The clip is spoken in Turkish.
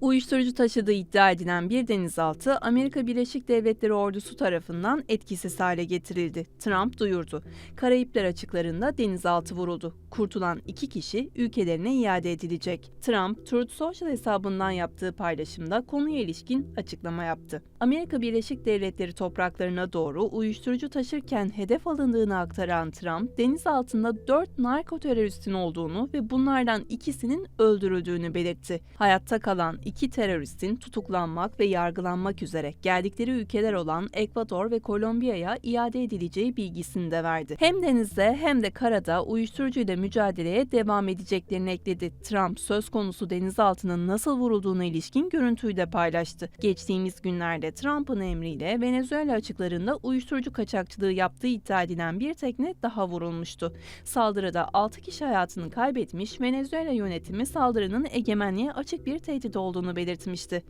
Uyuşturucu taşıdığı iddia edilen bir denizaltı Amerika Birleşik Devletleri ordusu tarafından etkisiz hale getirildi. Trump duyurdu. Karayipler açıklarında denizaltı vuruldu. Kurtulan iki kişi ülkelerine iade edilecek. Trump, Truth Social hesabından yaptığı paylaşımda konuya ilişkin açıklama yaptı. Amerika Birleşik Devletleri topraklarına doğru uyuşturucu taşırken hedef alındığını aktaran Trump, denizaltında 4 narko teröristin olduğunu ve bunlardan ikisinin öldürüldüğünü belirtti. Hayatta kalan iki teröristin tutuklanmak ve yargılanmak üzere geldikleri ülkeler olan Ekvador ve Kolombiya'ya iade edileceği bilgisini de verdi. Hem denizde hem de karada uyuşturucuyla mücadeleye devam edeceklerini ekledi. Trump söz konusu denizaltının nasıl vurulduğuna ilişkin görüntüyü de paylaştı. Geçtiğimiz günlerde Trump'ın emriyle Venezuela açıklarında uyuşturucu kaçakçılığı yaptığı iddia edilen bir tekne daha vurulmuştu. Saldırıda 6 kişi hayatını kaybetmiş, Venezuela yönetimi saldırının egemenliğe açık bir tehdit olduğunu belirtmişti.